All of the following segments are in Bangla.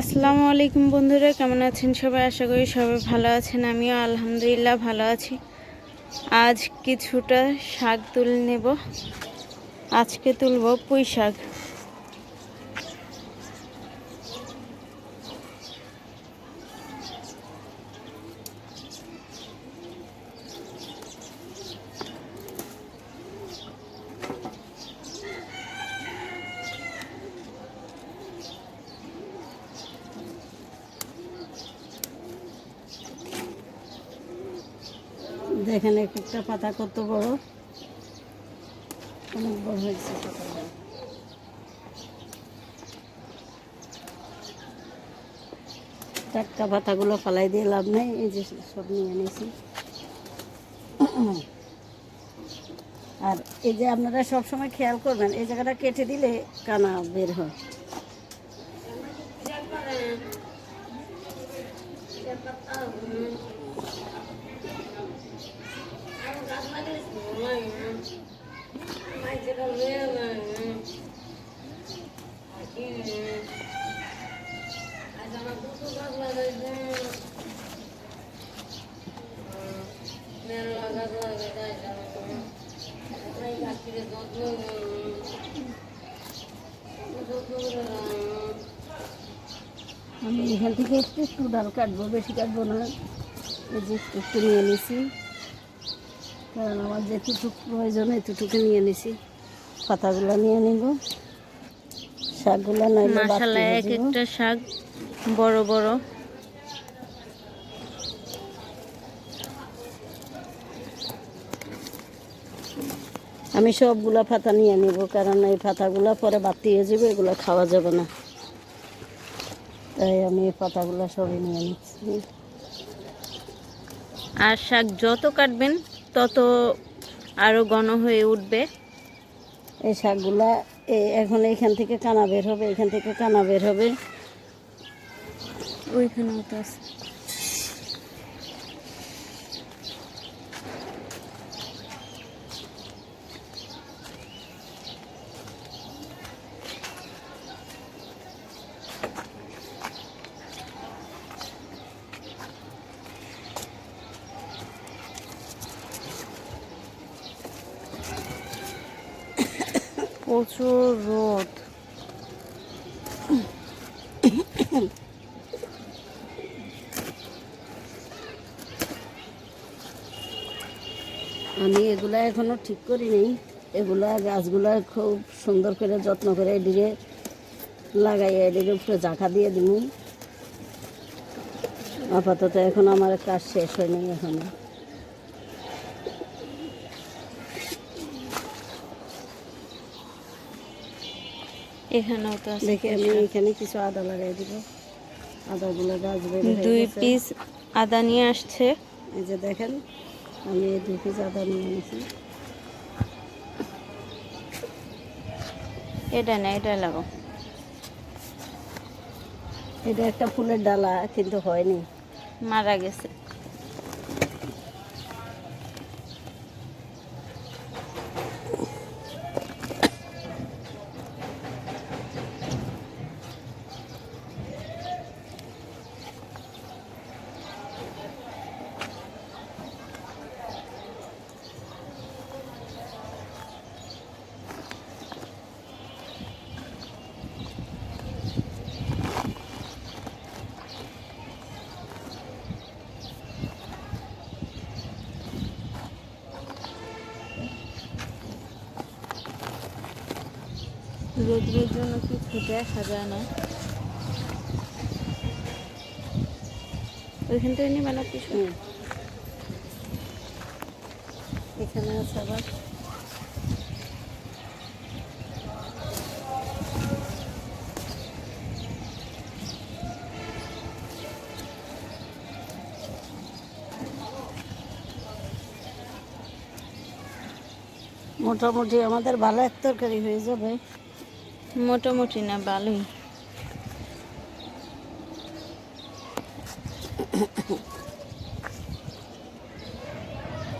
আসসালামু আলাইকুম বন্ধুরা, কেমন আছেন সবাই? আশা করি সবাই ভালো আছেন, আমিও আলহামদুলিল্লাহ ভালো আছি। আজ কিছুটা শাক তুলে নেব। আজকে তুলব পুঁই শাক। দেখেন এক একটা পাতা কত বড়? অনেক বড় হয়েছে। টাটকা পাতাগুলো ফালাই দিয়ে লাভ নেই, এই যে সব নিয়ে এনেছি। আর এই যে আপনারা সব সময় খেয়াল করবেন, এই জায়গাটা কেটে দিলে কানা বের হয়। আমি এখান থেকে একটু একটু ডাল কাটবো, বেশি কাটবো না। এই যে একটু নিয়ে নিছি। কারণ আমার যেটুকু প্রয়োজন এতটুকু নিয়ে নিছি। পাতাগুলো নিয়ে নিব। শাকগুলো মাসালা দিয়ে এক একটা শাক বড় বড়। আমি সবগুলা পাতা নিয়ে নিব কারণ এই পাতাগুলো পরে বাতি হয়ে যাবে এগুলো খাওয়া যাবে না। তাই আমি এই পাতাগুলো সবই নিয়ে নিচ্ছি। আর শাক যত কাটবেন তত আরও ঘন হয়ে উঠবে। এই শাকগুলা এখন এখান থেকে কানা বের হবে এখান থেকে কানা বের হবে। ওইখানেও তো আছে। প্রচুর রোদ। আমি এগুলা এখনও ঠিক করি নেই এগুলা গাছগুলা খুব সুন্দর করে যত্ন করে এদিকে লাগাই এদিকে উপরে জাঁকা দিয়ে দিব আপাতত এখন আমার কাজ শেষ হয়নি এখনও। এখানেও তো আছে দেখি আমি এখানে কিছু আদা লাগাই দিব। আদাগুলো গাছ হয়ে দুই পিস আদা নিয়ে আসছে। এই যে দেখেন আমি এই দুই পিস আদা নিয়ে নিয়েছি এটা না এটা লাগাও। এটা একটা ফুলের ডালা কিন্তু হয়নি। মারা গেছে। রোদ্রের জন্য কিছু দেখা যায় না? ওইখান থেকে নিবে না কিছু? এখানে আছে আবার। মোটামুটি আমাদের ভালো এক তরকারি হয়ে যাবে। মোটামুটি না, ভালোই।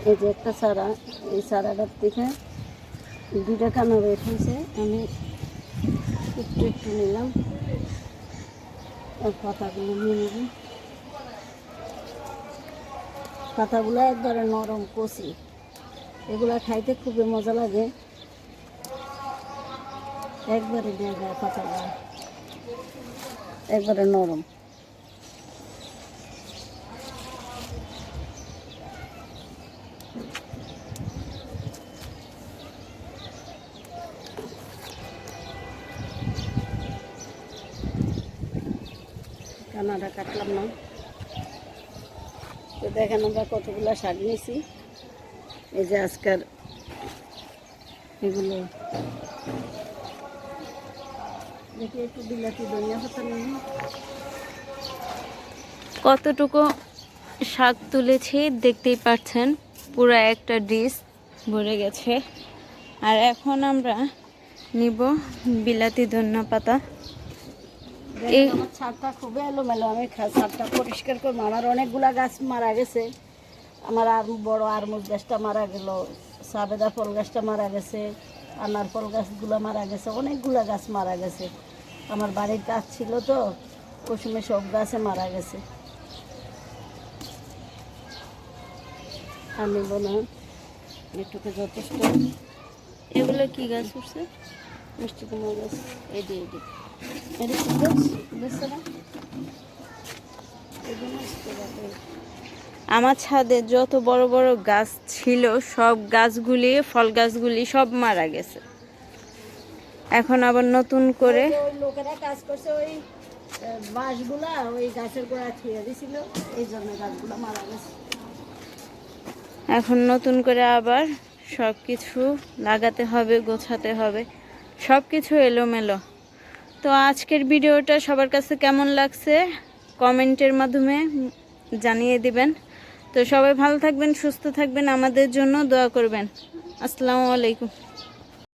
এই যে একটা সারা, এই চারাটার থেকে দুটা কানা বের আমি একটু একটু নিলাম। আর পাতাগুলো নিয়ে নেব পাতাগুলো একবারে নরম কষি এগুলা খাইতে খুবই মজা লাগে। একবারে যায় পাতাগুলো একবারে নরম। কানাডা কাটলাম না। তো দেখেন আমরা কতগুলো শাক নিয়েছি এই যে আজকাল এগুলো। দেখি একটু বিলাতি ধনিয়া পাতা কতটুকু শাক তুলেছি দেখতেই পাচ্ছেন পুরো একটা ডিশ ভরে গেছে। আর এখন আমরা নিব বিলাতি ধনিয়া পাতা। এই- আমার ছাদটা খুবই এলোমেলো আমি ছাদটা পরিষ্কার করব আমার অনেকগুলা গাছ মারা গেছে। আমার আর বড় আরমুজ গাছটা মারা গেল সাবেদা ফল গাছটা মারা গেছে আনার ফল গাছগুলো মারা গেছে অনেকগুলা গাছ মারা গেছে। আমার বাড়ির গাছ ছিল তো কুসুমে সব গাছে মারা গেছে। আমি বলো এটুকু যথেষ্ট। এগুলো কি গাছ উঠছে? মিষ্টি কুমড়ো গাছ। এডি এডি কি গাছ। আমার ছাদে যত বড় বড় গাছ ছিল, সব গাছগুলি, ফল গাছগুলি সব মারা গেছে। এখন আবার নতুন করে লোকেরা কাজ করছে ওই বাঁশগুলা ওই গাছের গোড়া ছুঁয়ে দিছিল এই জন্য গাছগুলো মারা গেছে। এখন নতুন করে আবার সব কিছু লাগাতে হবে গোছাতে হবে সব কিছু এলোমেলো। তো আজকের ভিডিওটা সবার কাছে কেমন লাগছে কমেন্টের মাধ্যমে জানিয়ে দিবেন। তো সবাই ভালো থাকবেন সুস্থ থাকবেন আমাদের জন্য দোয়া করবেন। আসসালামু আলাইকুম।